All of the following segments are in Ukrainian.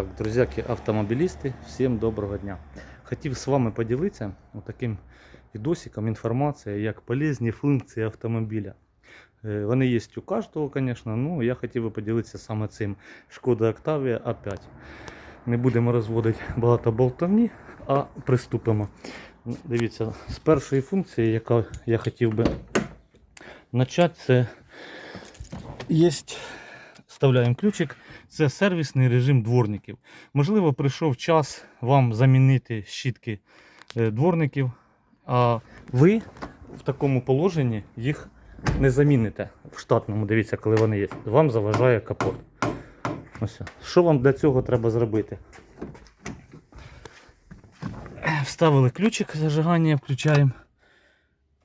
Так, друзяки, автомобілісти, всім доброго дня. Хотів з вами поділитися таким відосиком інформацією, як полезні функції автомобіля. Е, Вони є у кожного, звісно, ну я хотів би поділитися саме цим. Шкода Octavia A5. Не будемо розводити багато болтовні, а приступимо. Ну, Дивіться, з першої функції, яка я хотів би почати, це є вставляємо ключик. Це сервісний режим дворників. Можливо, прийшов час вам замінити щітки е, дворників, а ви в такому положенні їх не заміните в штатному. Дивіться, коли вони є. Вам заважає капот. Ось. Що вам для цього треба зробити? Вставили ключик зажигання, включаємо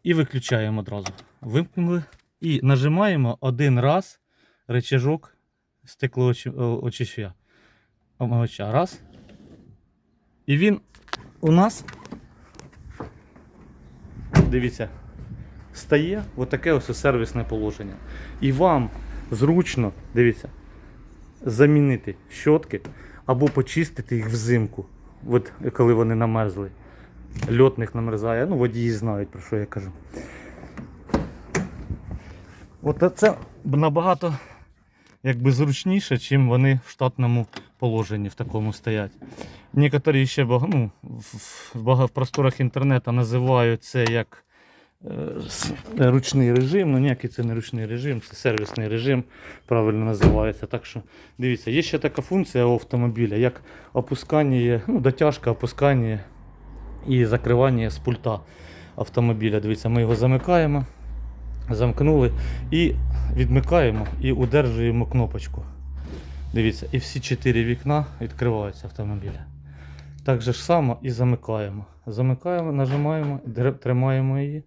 і виключаємо одразу. Вимкнули і нажимаємо один раз рычажок стеклоочища. Омивача. Раз. І він у нас, дивіться, стає отаке ось сервісне положення. І вам зручно, дивіться, замінити щотки або почистити їх взимку, от коли вони намерзли. Льотних намерзає, ну водії знають про що я кажу. От це набагато якби зручніше, чим вони в штатному положенні в такому стоять. Некоторі ще ну, в, просторах інтернету називають це як е, ручний режим. Ну ніякий це не ручний режим, це сервісний режим, правильно називається. Так що дивіться, є ще така функція у автомобіля, як опускання, ну, дотяжка, опускання і закривання з пульта автомобіля. Дивіться, ми його замикаємо, замкнули і відмикаємо і удержуємо кнопочку. Дивіться, і всі чотири вікна відкриваються автомобіля. Так же ж само і замикаємо. Замикаємо, нажимаємо, тримаємо її.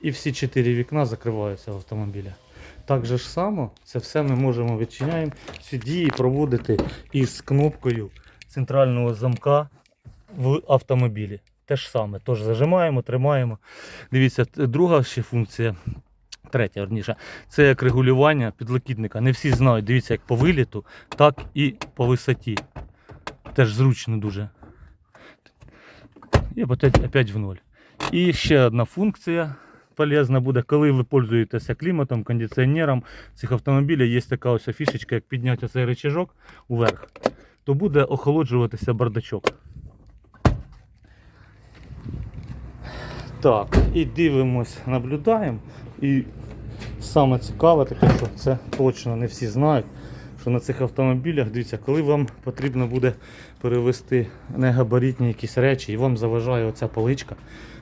І всі чотири вікна закриваються в автомобіля. Так же ж само, це все ми можемо відчиняємо. Ці дії проводити із кнопкою центрального замка в автомобілі. Те ж саме. Тож зажимаємо, тримаємо. Дивіться, друга ще функція. Третя, верніше, це як регулювання підлокітника. Не всі знають, дивіться, як по виліту, так і по висоті. Теж зручно дуже. І опять, в ноль. І ще одна функція полезна буде, коли ви пользуєтеся кліматом, кондиціонером. Цих автомобілях є така ось фішечка, як підняти цей рычажок уверх, то буде охолоджуватися бардачок. Так, і дивимось, наблюдаємо. І саме цікаве таке, що це точно не всі знають, що на цих автомобілях, дивіться, коли вам потрібно буде перевезти негабаритні якісь речі і вам заважає оця поличка,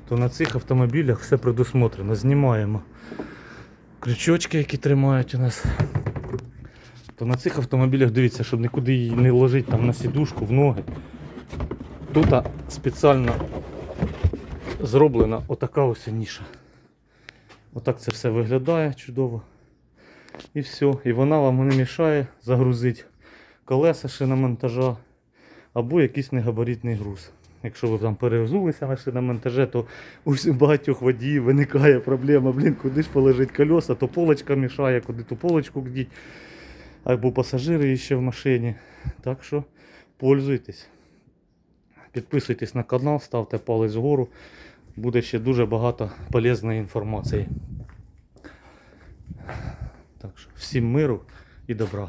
то на цих автомобілях все предусмотрено. Знімаємо крючочки, які тримають у нас. То на цих автомобілях дивіться, щоб нікуди її не ложити там на сідушку, в ноги. Тут спеціально зроблена отака ось ніша. Отак це все виглядає чудово. І все. І вона вам не мішає загрузити колеса шиномонтажа або якийсь негабаритний груз. Якщо ви там перевзулися на шиномонтаже, то у багатьох водіїв виникає проблема, блін, куди ж положити колеса, то полочка мішає, куди ту полочку гдіть. Або пасажири ще в машині. Так що пользуйтесь. Підписуйтесь на канал, ставте палець вгору. Буде ще дуже багато полезної інформації. Так що всім миру і добра.